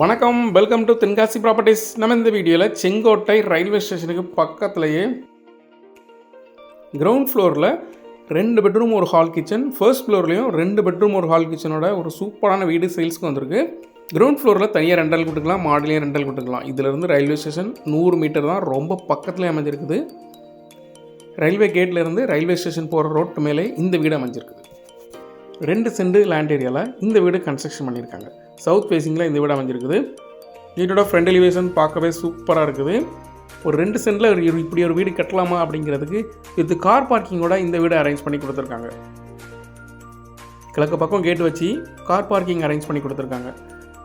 வணக்கம் welcome to Tenkasi properties நம்ம இந்த வீடியோவில் செங்கோட்டை ரயில்வே ஸ்டேஷனுக்கு பக்கத்துலேயே கிரவுண்ட் ஃப்ளோரில் ரெண்டு பெட்ரூம் ஒரு ஹால் கிச்சன் ஃபர்ஸ்ட் ஃப்ளோர்லேயும் ரெண்டு பெட்ரூம் ஒரு ஹால் கிச்சனோட ஒரு சூப்பரான வீடு சேல்ஸ்க்கு வந்திருக்கு. கிரவுண்ட் ஃப்ளோரில் தனியாக ரெண்டல் கொடுத்துக்கலாம் மாடிலையும் ரெண்டல் கொடுத்துக்கலாம் இதிலிருந்து ரயில்வே ஸ்டேஷன் நூறு மீட்டர் தான் ரொம்ப பக்கத்துலேயே அமைஞ்சிருக்குது. ரயில்வே கேட்லேருந்து ரயில்வே ஸ்டேஷன் போகிற ரோட்டு மேலே இந்த வீடு அமைஞ்சிருக்குது ரெண்டு சென்ட் லேண்ட் ஏரியாவில் இந்த வீடு கன்ஸ்ட்ரக்ஷன் பண்ணியிருக்காங்க. சவுத் ஃபேஸிங்கில் இந்த வீடு அமைஞ்சிருக்குது. வீட்டோட ஃப்ரண்ட் எலிவேஷன் பார்க்கவே சூப்பராக இருக்குது. ஒரு ரெண்டு சென்டில் ஒரு இப்படி ஒரு வீடு கட்டலாமா அப்படிங்கிறதுக்கு இது கார் பார்க்கிங்கோட இந்த வீடு அரேஞ்ச் பண்ணி கொடுத்துருக்காங்க. கிழக்கு பக்கம் கேட் வச்சு கார் பார்க்கிங் அரேஞ்ச் பண்ணி கொடுத்துருக்காங்க.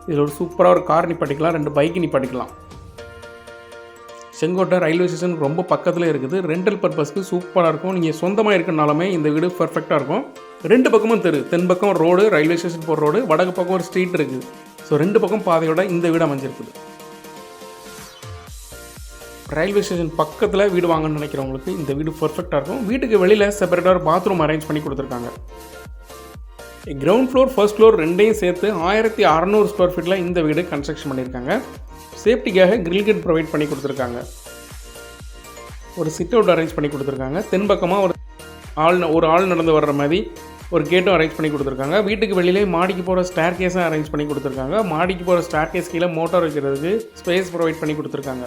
இதில் ஒரு சூப்பராக ஒரு கார் நிப்பாட்டிக்கலாம் ரெண்டு பைக் நிப்பாட்டிக்கலாம். செங்கோட்டை ரயில்வே ஸ்டேஷன் ரொம்ப பக்கத்தில் இருக்குது. ரெண்டல் பர்பஸ்க்கு சூப்பராக இருக்கும். நீங்கள் சொந்தமாக இருக்கனாலுமே இந்த வீடு பர்ஃபெக்டாக இருக்கும். ரெண்டு பக்கமும் தெரு. தென் பக்கம் ரோடு ரயில்வே ஸ்டேஷன் போகிற ரோடு வடக்கு பக்கம் ஒரு ஸ்ட்ரீட் இருக்குது ஸோ ரெண்டு பக்கம் பாதையோட இந்த வீடு அமைஞ்சிருக்குது. ரயில்வே ஸ்டேஷன் பக்கத்தில் வீடு வாங்கன்னு நினைக்கிறவங்களுக்கு இந்த வீடு பர்ஃபெக்டாக இருக்கும். வீட்டுக்கு வெளியில் செப்பரேட்டாக ஒரு பாத்ரூம் அரேஞ்ச் பண்ணி கொடுத்துருக்காங்க. கிரவுண்ட் ஃப்ளோர் ஃபர்ஸ்ட் ஃப்ளோர் ரெண்டையும் சேர்த்து ஆயிரத்தி அறநூறு ஸ்கொயர் ஃபீட்டில் இந்த வீடு கன்ஸ்ட்ரக்ஷன் பண்ணியிருக்காங்க. சேஃப்டிக்காக கிரில் கேட் ப்ரொவைட் பண்ணி கொடுத்துருக்காங்க. ஒரு சிட் அவுட் அரேஞ்ச் பண்ணி கொடுத்துருக்காங்க. தென்பக்கமாக ஒரு ஆள் ஒரு ஆள் நடந்து வர்ற மாதிரி ஒரு கேட்டும் அரேஞ்ச் பண்ணி கொடுத்துருக்காங்க. வீட்டுக்கு வெளியிலே மாடிக்கு போகிற ஸ்டேர் கேஸும் அரேஞ்ச் பண்ணி கொடுத்துருக்காங்க. மாடிக்கு போகிற ஸ்டேர் கேஸ் கீழே மோட்டார் வைக்கிறதுக்கு ஸ்பேஸ் ப்ரொவைட் பண்ணி கொடுத்துருக்காங்க.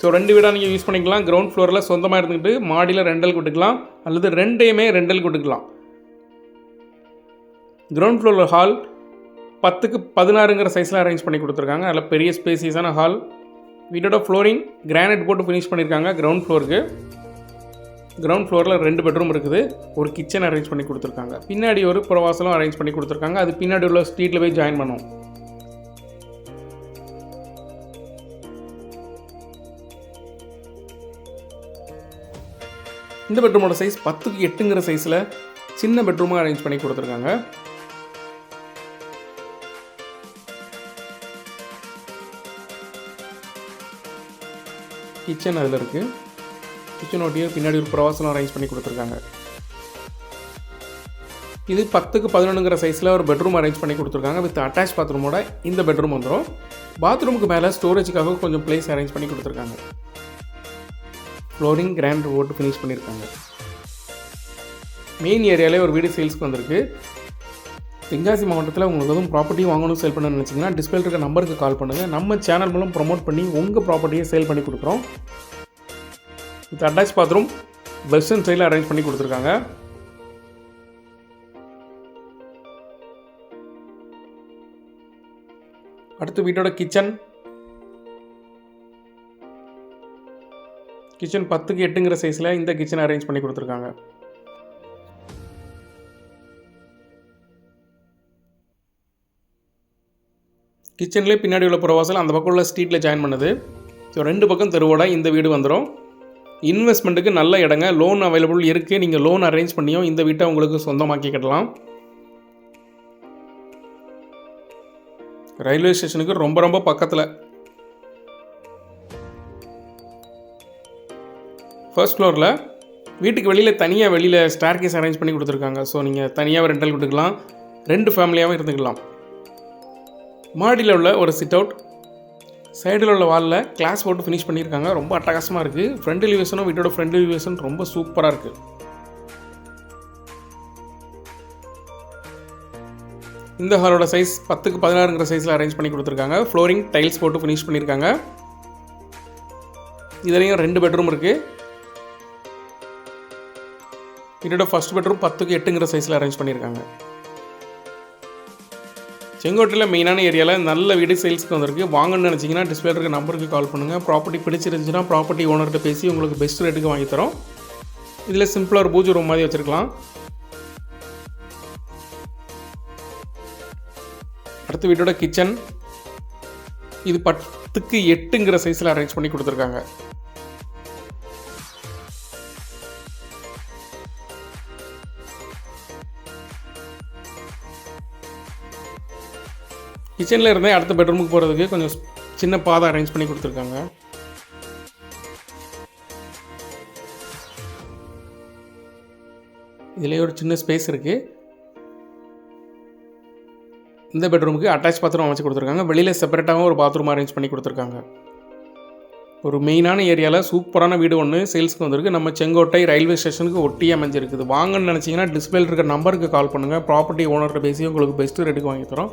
ஸோ ரெண்டு வீடாக நீங்கள் யூஸ் பண்ணிக்கலாம். கிரவுண்ட் ஃப்ளோரில் சொந்தமாக இருந்துக்கிட்டு மாடியில் ரெண்டல் கொடுக்கலாம் அல்லது ரெண்டையுமே ரெண்டல் கொடுத்துக்கலாம் கிரவுண்ட் ஃப்ளோரில் ஹால் பத்துக்கு பதினாறுங்கிற சைஸில் அரேஞ்ச் பண்ணி கொடுத்துருக்காங்க. அதில் பெரிய ஸ்பேசியஸான ஹால் வீட்டோட ஃப்ளோரிங் கிரானைட் போட்டு ஃபினிஷ் பண்ணியிருக்காங்க கிரவுண்ட் ஃப்ளோருக்கு கிரவுண்ட் ஃப்ளோரில் ரெண்டு பெட்ரூம் இருக்குது. ஒரு கிச்சன் அரேஞ்ச் பண்ணி கொடுத்துருக்காங்க. பின்னாடி ஒரு புறவாசலும் அரேஞ்ச் பண்ணி கொடுத்துருக்காங்க. அது பின்னாடி உள்ள ஸ்ட்ரீட்டில் போய் ஜாயின் பண்ணும். இந்த பெட்ரூமோட சைஸ் பத்துக்கு எட்டுங்கிற சைஸில் சின்ன பெட்ரூமாக அரேஞ்ச் பண்ணி கொடுத்துருக்காங்க. கிச்சன் அதில் இருக்குது கிச்சன் ஒட்டியே பின்னாடி ஒரு பிரவாசனம் அரேஞ்ச் பண்ணி கொடுத்துருக்காங்க. இது பத்துக்கு பதினொன்றுங்கிற சைஸில் ஒரு பெட்ரூம் அரேஞ்ச் பண்ணி கொடுத்துருக்காங்க. வித் அட்டாச் பாத்ரூமோட இந்த பெட்ரூம் வந்துடும் பாத்ரூமுக்கு மேலே ஸ்டோரேஜுக்காக கொஞ்சம் பிளேஸ் அரேஞ்ச் பண்ணி கொடுத்துருக்காங்க. ஃப்ளோரிங் கிராண்ட் ஓட்டு ஃபினிஷ் பண்ணியிருக்காங்க மெயின் ஏரியாலே ஒரு வீடு சேல்ஸ்க்கு வந்திருக்கு. தென்காசி மாவட்டத்தில் உங்களுக்கு எதுவும் ப்ராப்பர்ட்டி வாங்கணும் சேல் பண்ணணும்னு நினச்சிங்கன்னா டிஸ்பிளே இருக்க நம்பருக்கு கால் பண்ணுங்கள் நம்ம சேனல் மூலம் ப்ரொமோட் பண்ணி உங்கள் ப்ராப்பர்ட்டியை சேல் பண்ணி கொடுக்குறோம். இது அட்டாச் பாத்ரூம் வெஸ்டர்ன் சைடில் அரேஞ்ச் பண்ணி கொடுத்துருக்காங்க. அடுத்து வீட்டோட கிச்சன் கிச்சன் பத்துக்கு எட்டுங்கிற சைஸில் இந்த கிச்சன் அரேஞ்ச் பண்ணி கொடுத்துருக்காங்க. கிச்சன்லேயே பின்னாடி உள்ள புறவாசல் அந்த பக்கம் உள்ள ஸ்ட்ரீட்டில் ஜாயின் பண்ணுது. ஸோ ரெண்டு பக்கம் தெருவோட இந்த வீடு வந்துடும் இன்வெஸ்ட்மெண்ட்டுக்கு நல்ல இடங்க. லோன் அவைலபிள் இருக்குது நீங்கள் லோன் அரேஞ்ச் பண்ணியும் இந்த வீட்டை உங்களுக்கு சொந்தமாக்கிக்கிடலாம் ரயில்வே ஸ்டேஷனுக்கு ரொம்ப ரொம்ப பக்கத்தில். ஃபர்ஸ்ட் ஃப்ளோரில் வீட்டுக்கு வெளியில் தனியாக வெளியில் ஸ்டார் கேஸ் அரேஞ்ச் பண்ணி கொடுத்துருக்காங்க. ஸோ நீங்கள் தனியாக ரெண்டல் கொடுத்துக்கலாம். ரெண்டு ஃபேமிலியாகவும் இருந்துக்கலாம். மாடியில் உள்ள ஒரு சிட் அவுட் சைடில் உள்ள வாலில் கிளாஸ் போட்டு ஃபினிஷ் பண்ணியிருக்காங்க. ரொம்ப அட்டகாசமாக இருக்குது ஃப்ரண்ட் எலிவேஷனும் வீட்டோட ஃப்ரண்ட் எலிவேஷன் ரொம்ப சூப்பராக இருக்குது இந்த ஹாலோட சைஸ் பத்துக்கு பதினாறுங்கிற சைஸில் அரேஞ்ச் பண்ணி கொடுத்துருக்காங்க. ஃப்ளோரிங் டைல்ஸ் போட்டு ஃபினிஷ் பண்ணியிருக்காங்க. இதுலேயும் ரெண்டு பெட்ரூம் இருக்குது வீட்டோட ஃபர்ஸ்ட் பெட்ரூம் பத்துக்கு எட்டுங்கிற சைஸில் அரேஞ்ச் பண்ணியிருக்காங்க. செங்கோட்டையில் மெயினான ஏரியாவில் நல்ல வீடு சேல்ஸ்க்கு வந்திருக்கு. வாங்கணும்னு நினச்சிங்கன்னா டிஸ்பிளே இருக்க நம்பருக்கு கால் பண்ணுங்கள் ப்ராப்பர்ட்டி பிடிச்சிருந்துச்சுன்னா ப்ராப்பர்ட்டி ஓனர்கிட்ட பேசி உங்களுக்கு பெஸ்ட் ரேட்டுக்கு வாங்கி தரோம். இதில் சிம்பிளாக ஒரு பூஜை ரூம் மாதிரி வச்சுருக்கலாம். அடுத்த வீட்டோட கிச்சன் இது பத்துக்கு எட்டுங்கிற சைஸில் அரேஞ்ச் பண்ணி கொடுத்துருக்காங்க. கிச்சனில் இருந்தே அடுத்த பெட்ரூமுக்கு போகிறதுக்கு கொஞ்சம் சின்ன பாதை அரேஞ்ச் பண்ணி கொடுத்துருக்காங்க. இதுலேயே ஒரு சின்ன ஸ்பேஸ் இருக்குது இந்த பெட்ரூமுக்கு அட்டாச் பாத்ரூம் அமைச்சு கொடுத்துருக்காங்க. வெளியில் செப்பரேட்டாகவும் ஒரு பாத்ரூம் அரேஞ்ச் பண்ணி கொடுத்துருக்காங்க. ஒரு மெயினான ஏரியாவில் சூப்பரான வீடு ஒன்று சேல்ஸ்க்கு வந்திருக்கு. நம்ம செங்கோட்டை ரயில்வே ஸ்டேஷனுக்கு ஒட்டி அமைஞ்சிருக்குது. வாங்கன்னு நினச்சிங்கன்னா டிஸ்பிளே இருக்கிற நம்பருக்கு கால் பண்ணுங்கள் ப்ராப்பர்ட்டி ஓனர்கிட்ட பேசி உங்களுக்கு பெஸ்ட்டு ரேட்டுக்கு வாங்கி தரோம்.